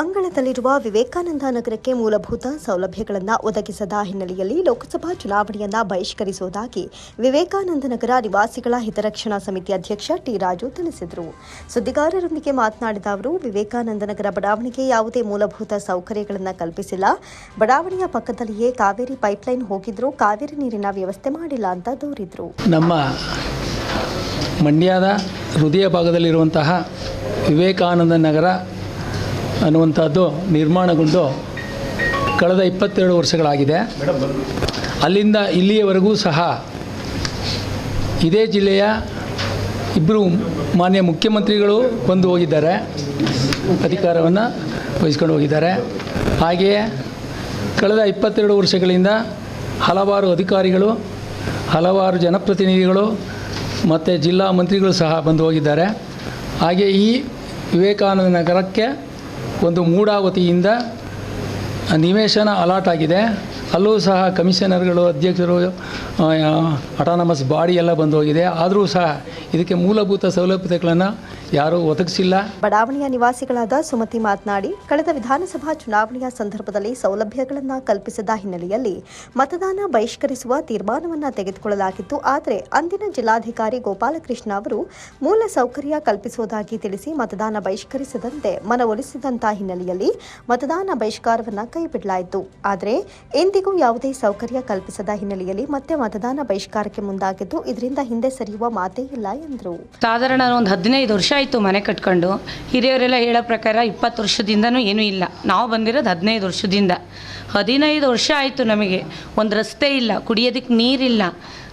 ಅಂಗಳದಲ್ಲಿರುವ ವಿವೇಕಾನಂದ ನಗರಕ್ಕೆ ಮೂಲಭೂತ ಸೌಲಭ್ಯಗಳನ್ನು ಒದಗಿಸದ ಹಿನ್ನೆಲೆಯಲ್ಲಿ ಲೋಕಸಭಾ ಚುನಾವಣೆಯನ್ನ ಬಹಿಷ್ಕರಿಸುವುದಾಗಿ ವಿವೇಕಾನಂದ ನಗರ ನಿವಾಸಿಗಳ ಹಿತರಕ್ಷಣಾ ಸಮಿತಿ ಅಧ್ಯಕ್ಷ ಟಿ ರಾಜು ತಿಳಿಸಿದರು. ಸುದ್ದಿಗಾರರೊಂದಿಗೆ ಮಾತನಾಡಿದ ಅವರು, ವಿವೇಕಾನಂದ ನಗರ ಬಡಾವಣೆಗೆ ಯಾವುದೇ ಮೂಲಭೂತ ಸೌಕರ್ಯಗಳನ್ನು ಕಲ್ಪಿಸಿಲ್ಲ. ಬಡಾವಣೆಯ ಪಕ್ಕದಲ್ಲಿಯೇ ಕಾವೇರಿ ಪೈಪ್ಲೈನ್ ಹೋಗಿದ್ರೂ ಕಾವೇರಿ ನೀರಿನ ವ್ಯವಸ್ಥೆ ಮಾಡಿಲ್ಲ ಅಂತ ದೂರಿದರು. ನಮ್ಮ ಮಂಡ್ಯದ ಹೃದಯ ಭಾಗದಲ್ಲಿರುವಂತಹ ವಿವೇಕಾನಂದ ನಗರ ಅನ್ನುವಂಥದ್ದು ನಿರ್ಮಾಣಗೊಂಡು ಕಳೆದ ಇಪ್ಪತ್ತೆರಡು ವರ್ಷಗಳಾಗಿದೆ. ಅಲ್ಲಿಂದ ಇಲ್ಲಿಯವರೆಗೂ ಸಹ ಇದೇ ಜಿಲ್ಲೆಯ ಇಬ್ಬರು ಮಾನ್ಯ ಮುಖ್ಯಮಂತ್ರಿಗಳು ಬಂದು ಹೋಗಿದ್ದಾರೆ. ಅಧಿಕಾರವನ್ನು ವಹಿಸ್ಕೊಂಡು ಹೋಗಿದ್ದಾರೆ. ಹಾಗೆಯೇ ಕಳೆದ ಇಪ್ಪತ್ತೆರಡು ವರ್ಷಗಳಿಂದ ಹಲವಾರು ಅಧಿಕಾರಿಗಳು, ಹಲವಾರು ಜನಪ್ರತಿನಿಧಿಗಳು ಮತ್ತು ಜಿಲ್ಲಾ ಮಂತ್ರಿಗಳು ಸಹ ಬಂದು ಹೋಗಿದ್ದಾರೆ. ಹಾಗೆ ಈ ವಿವೇಕಾನಂದ ನಗರಕ್ಕೆ ಒಂದು ಮೂಡಾವತಿಯಿಂದ ನಿವೇಶನ ಅಲಾಟ್ ಆಗಿದೆ. ಅಲ್ಲೂ ಸಹ ಕಮಿಷನರ್ಗಳು, ಅಧ್ಯಕ್ಷರು ಅಟಾನಮಸ್ ಬಾಡಿ ಎಲ್ಲ ಬಂದು ಹೋಗಿದೆ ಆದರೂ ಸಹ ಇದಕ್ಕೆ ಮೂಲಭೂತ ಸೌಲಭ್ಯತೆಗಳನ್ನು ಯಾರೂ ಒದಗಿಸಿಲ್ಲ. ಬಡಾವಣೆಯ ನಿವಾಸಿಗಳಾದ ಸುಮತಿ ಮಾತನಾಡಿ ಕಳೆದ ವಿಧಾನಸಭಾ ಚುನಾವಣೆಯ ಸಂದರ್ಭದಲ್ಲಿ ಸೌಲಭ್ಯಗಳನ್ನು ಕಲ್ಪಿಸದ ಹಿನ್ನೆಲೆಯಲ್ಲಿ ಮತದಾನ ಬಹಿಷ್ಕರಿಸುವ ತೀರ್ಮಾನವನ್ನು ತೆಗೆದುಕೊಳ್ಳಲಾಗಿತ್ತು. ಆದರೆ ಅಂದಿನ ಜಿಲ್ಲಾಧಿಕಾರಿ ಗೋಪಾಲಕೃಷ್ಣ ಅವರು ಮೂಲ ಸೌಕರ್ಯ ಕಲ್ಪಿಸುವುದಾಗಿ ತಿಳಿಸಿ ಮತದಾನ ಬಹಿಷ್ಕರಿಸದಂತೆ ಮನವೊಲಿಸಿದಂತಹ ಹಿನ್ನೆಲೆಯಲ್ಲಿ ಮತದಾನ ಬಹಿಷ್ಕಾರವನ್ನು ಕೈಬಿಡಲಾಯಿತು. ಆದರೆ ಎಂದಿಗೂ ಯಾವುದೇ ಸೌಕರ್ಯ ಕಲ್ಪಿಸದ ಹಿನ್ನೆಲೆಯಲ್ಲಿ ಮತ್ತೆ ಮತದಾನ ಬಹಿಷ್ಕಾರಕ್ಕೆ ಮುಂದಾಗಿದ್ದು ಇದರಿಂದ ಹಿಂದೆ ಸರಿಯುವ ಮಾತೇ ಇಲ್ಲ ಎಂದರು. ಸಾಧಾರಣ ಒಂದು ಹದಿನೈದು ವರ್ಷ ಆಯಿತು ಮನೆ ಕಟ್ಕೊಂಡು. ಹಿರಿಯವರೆಲ್ಲ ಹೇಳೋ ಪ್ರಕಾರ ಇಪ್ಪತ್ತು ವರ್ಷದಿಂದನೂ ಏನೂ ಇಲ್ಲ. ನಾವು ಬಂದಿರೋದು ಹದಿನೈದು ವರ್ಷದಿಂದ. ಹದಿನೈದು ವರ್ಷ ಆಯಿತು ನಮಗೆ. ಒಂದು ರಸ್ತೆ ಇಲ್ಲ, ಕುಡಿಯೋದಕ್ಕೆ ನೀರಿಲ್ಲ.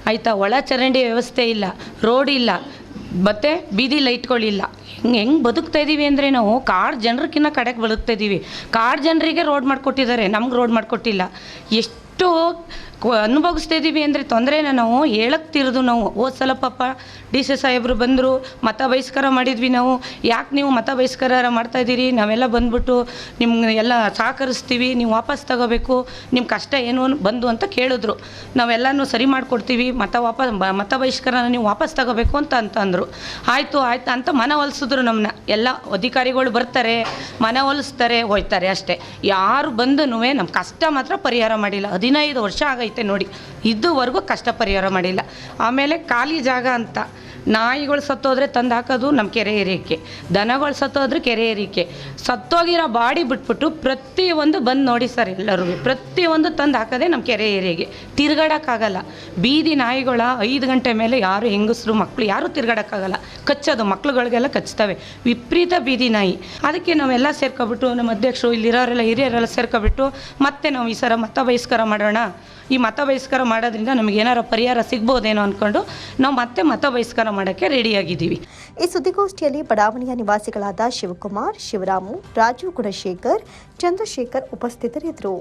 ಆಯಿತಾ? ಒಳ ಚರಂಡಿ ವ್ಯವಸ್ಥೆ ಇಲ್ಲ, ರೋಡ್ ಇಲ್ಲ. ಮತ್ತು ಬೀದಿ ಲೈಟ್ಗಳಿಲ್ಲ. ಹೆಂಗೆ ಹೆಂಗೆ ಬದುಕ್ತಾ ಇದ್ದೀವಿ ಅಂದರೆ ನಾವು? ಕಾಡು ಜನರಕ್ಕಿಂತ ಕಡೆಗೆ ಬದುಕ್ತಾ ಇದ್ದೀವಿ ಕಾಡು ಜನರಿಗೆ ರೋಡ್ ಮಾಡಿಕೊಟ್ಟಿದ್ದಾರೆ. ನಮ್ಗೆ ರೋಡ್ ಮಾಡಿಕೊಟ್ಟಿಲ್ಲ. ಎಷ್ಟು ಕ- ಅನುಭವಿಸ್ತಾ ಇದ್ದೀವಿ ಅಂದರೆ ತೊಂದರೆನ ನಾವು ಹೇಳಕ್ಕೆ ತಿರ್ದು ನಾವು. ಹೋದ್ ಸಲ ಪಾಪ ಡಿ ಸಿ ಸಾಹೇಬರು ಬಂದರು ಮತ ಬಹಿಷ್ಕಾರ ಮಾಡಿದ್ವಿ ನಾವು. ಯಾಕೆ ನೀವು ಮತ ಬಹಿಷ್ಕಾರ ಮಾಡ್ತಾ ಇದ್ದೀರಿ ನಾವೆಲ್ಲ ಬಂದ್ಬಿಟ್ಟು ನಿಮ್ಗೆ ಎಲ್ಲ ಸಹಕರಿಸ್ತೀವಿ, ನೀವು ವಾಪಸ್ ತಗೋಬೇಕು ನಿಮ್ಮ ಕಷ್ಟ ಏನು ಬಂದು ಅಂತ ಕೇಳಿದ್ರು. ನಾವೆಲ್ಲನೂ ಸರಿ ಮಾಡಿಕೊಡ್ತೀವಿ, ಮತ ವಾಪಸ್ ಮತ ಬಹಿಷ್ಕಾರನ ನೀವು ವಾಪಸ್ ತಗೋಬೇಕು ಅಂತ ಅಂತ ಅಂದರು. ಆಯಿತು, ಆಯ್ತು ಅಂತ ಮನ ಒಲಿಸಿದ್ರು ನಮ್ಮನ್ನ ಎಲ್ಲ ಅಧಿಕಾರಿಗಳು ಬರ್ತಾರೆ, ಮನ ಹೊಲಿಸ್ತಾರೆ ಹೋಯ್ತಾರೆ ಅಷ್ಟೇ. ಯಾರು ಬಂದನೂ ನಮ್ಮ ಕಷ್ಟ ಮಾತ್ರ ಪರಿಹಾರ ಮಾಡಿಲ್ಲ. ಹದಿನೈದು ವರ್ಷ ಆಗೈತೆ ನೋಡಿ. ಇದುವರೆಗೂ ಕಷ್ಟ ಪರಿಹಾರ ಮಾಡಿಲ್ಲ. ಆಮೇಲೆ ಖಾಲಿ ಜಾಗ ಅಂತ. ನಾಯಿಗಳು ಸತ್ತೋದ್ರೆ ತಂದು ಹಾಕೋದು ನಮ್ಮ ಕೆರೆ ಏರಿಯಕ್ಕೆ ದನಗಳು ಸತ್ತೋದ್ರೆ ಕೆರೆ ಏರಿಕೆ. ಸತ್ತೋಗಿರೋ ಬಾಡಿ ಬಿಟ್ಬಿಟ್ಟು ಪ್ರತಿಯೊಂದು ಬಂದು ನೋಡಿ ಸರ್ ಎಲ್ಲರೂ ಪ್ರತಿಯೊಂದು ತಂದು ಹಾಕೋದೇ ನಮ್ಮ ಕೆರೆ ಏರಿಯಾಗೆ ತಿರ್ಗಾಡೋಕ್ಕಾಗಲ್ಲ. ಬೀದಿ ನಾಯಿಗಳ ಐದು ಗಂಟೆ ಮೇಲೆ ಯಾರು ಹೆಂಗಸರು ಮಕ್ಕಳು ಯಾರೂ ತಿರ್ಗಾಡೋಕ್ಕಾಗಲ್ಲ. ಕಚ್ಚೋದು ಮಕ್ಳುಗಳಿಗೆಲ್ಲ ಕಚ್ತವೆ. ವಿಪರೀತ ಬೀದಿ ನಾಯಿ. ಅದಕ್ಕೆ ನಾವೆಲ್ಲ ಸೇರ್ಕೊಬಿಟ್ಟು ನಮ್ಮ ಅಧ್ಯಕ್ಷರು ಇಲ್ಲಿರೋರೆಲ್ಲ, ಹಿರಿಯರೆಲ್ಲ ಸೇರ್ಕೊಬಿಟ್ಟು ಮತ್ತೆ ನಾವು ಈ ಸರ ಮತ ಬಹಿಷ್ಕಾರ ಮಾಡೋಣ. ಈ ಮತ ಬಹಿಷ್ಕಾರ ಮಾಡೋದ್ರಿಂದ ನಮಗೆ ಏನಾರ ಪರಿಹಾರ ಸಿಗ್ಬೋದೇನೋ ಅಂದ್ಕೊಂಡು ನಾವು ಮತ್ತೆ ಮತ ಬಹಿಷ್ಕಾರ ಮಾಡೋಕ್ಕೆ ರೆಡಿಯಾಗಿದ್ದೀವಿ. ಈ ಸುದ್ದಿಗೋಷ್ಠಿಯಲ್ಲಿ ಬಡಾವಣೆಯ ನಿವಾಸಿಗಳಾದ ಶಿವಕುಮಾರ್ ಶಿವರಾಮು ರಾಜು ಗುಣಶೇಖರ್ ಚಂದ್ರಶೇಖರ್ ಉಪಸ್ಥಿತರಿದ್ದರು.